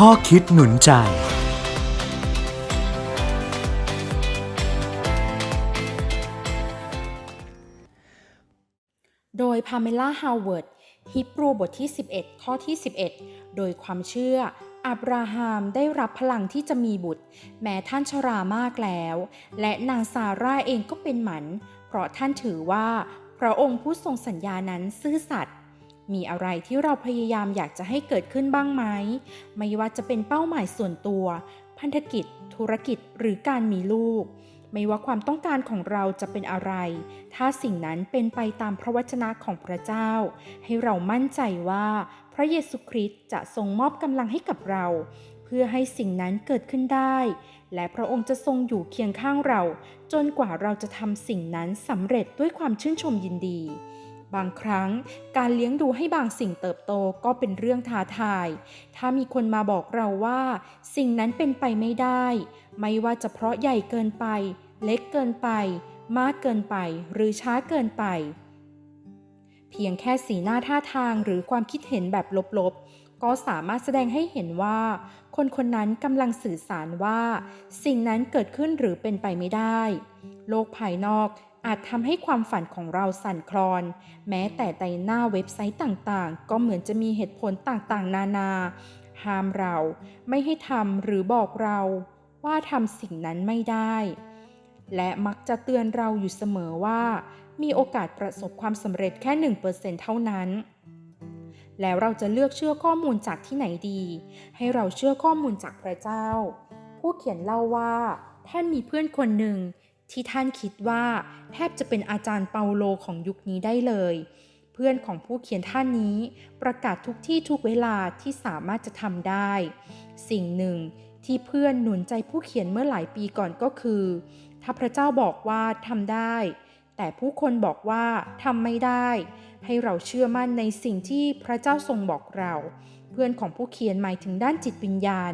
ข้อคิดหนุนใจ โดยพาเมล่าฮาวเวิร์ดฮิบรูบทที่ 11 ข้อที่ 11 โดยความเชื่ออับราฮัมได้รับพลังที่จะมีบุตร แม้ท่านชรามากแล้ว และนางซาร่าเองก็เป็นหมัน เพราะท่านถือว่าพระองค์ผู้ทรงสัญญานั้นซื่อสัตย์ มีอะไรที่เราพยายามอยากจะให้เกิดขึ้นบ้างไหม ไม่ว่าจะเป็นเป้าหมายส่วนตัว พันธกิจ ธุรกิจ หรือการมีลูก ไม่ว่าความต้องการของเราจะเป็นอะไร ถ้าสิ่งนั้นเป็นไปตามพระวจนะของพระเจ้า ให้เรามั่นใจว่า พระเยซูคริสต์จะทรงมอบกำลังให้กับเรา เพื่อให้สิ่งนั้นเกิดขึ้นได้ และพระองค์จะทรงอยู่เคียงข้างเรา จนกว่าเราจะทำสิ่งนั้นสำเร็จด้วยความชื่นชมยินดี บางครั้งการเลี้ยงดูให้บางสิ่งเติบโตก็เป็นเรื่องท้าทาย ถ้ามีคนมาบอกเราว่า สิ่งนั้นเป็นไปไม่ได้ ไม่ว่าจะเพราะใหญ่เกินไป เล็กเกินไป มากเกินไป หรือช้าเกินไป เพียงแค่สีหน้าท่าทางหรือความคิดเห็นแบบลบๆ ก็สามารถแสดงให้เห็นว่า คนคนนั้นกำลังสื่อสารว่า สิ่งนั้นเกิดขึ้นหรือเป็นไปไม่ได้ โลกภายนอก อาจทำให้ความฝันของเราสั่นคลอน แม้แต่ในหน้าเว็บไซต์ต่างๆ ก็เหมือนจะมีเหตุผลต่างๆ นานา ห้ามเราไม่ให้ทำหรือบอกเราว่าทำสิ่งนั้นไม่ได้ และมักจะเตือนเราอยู่เสมอว่า มีโอกาสประสบความสำเร็จแค่ 1%เท่านั้น แล้วเราจะเลือกเชื่อข้อมูลจากที่ไหนดี ให้เราเชื่อข้อมูลจากพระเจ้า ผู้เขียนเล่าว่า ท่านมีเพื่อนคนหนึ่ง ที่ท่านคิดว่าแทบจะเป็นอาจารย์เปาโลของยุคนี้ได้เลย เพื่อนของผู้เขียนท่านนี้ประกาศทุกที่ทุกเวลาที่สามารถจะทำได้ สิ่งหนึ่งที่เพื่อนหนุนใจผู้เขียนเมื่อหลายปีก่อนก็คือ ถ้าพระเจ้าบอกว่าทำได้ แต่ผู้คนบอกว่าทำไม่ได้ ให้เราเชื่อมั่นในสิ่งที่พระเจ้าทรงบอกเรา เพื่อนของผู้เขียนหมายถึงด้านจิตวิญญาณ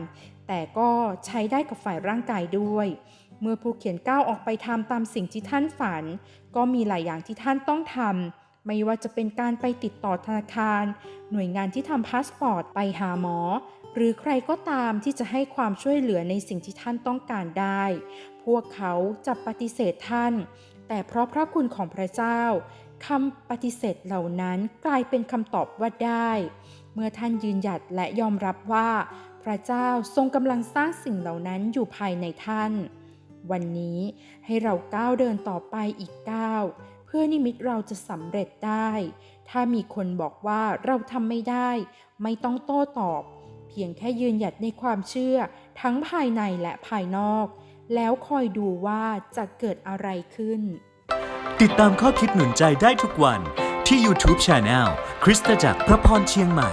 แต่ก็ใช้ได้กับฝ่ายร่างกายด้วย เมื่อผู้เขียนก้าวออกไปทำตามสิ่งที่ท่านฝัน ก็มีหลายอย่างที่ท่านต้องทำไม่ว่าจะเป็นการไปติดต่อธนาคาร หน่วยงานที่ทำพาสปอร์ตไปหาหมอ หรือใครก็ตามที่จะให้ความช่วยเหลือในสิ่งที่ท่านต้องการได้ พวกเขาจะปฏิเสธท่าน แต่เพราะพระคุณของพระเจ้าคำปฏิเสธเหล่านั้นกลายเป็นคำตอบว่าได้ เมื่อท่านยืนหยัดและยอมรับว่า พระเจ้าทรงกำลังสร้างสิ่งเหล่านั้นอยู่ภายในท่าน วันนี้ให้เราก้าวเดินต่อไปอีกก้าวเพื่อนิมิตเราจะสำเร็จได้ ถ้ามีคนบอกว่าเราทำไม่ได้ ไม่ต้องโต้ตอบ เพียงแค่ยืนหยัดในความเชื่อ ทั้งภายในและภายนอก แล้วคอยดูว่าจะเกิดอะไรขึ้น ติดตามข้อคิดหนุนใจได้ทุกวันที่ YouTube Channel คริสตจักรพระพรเชียงใหม่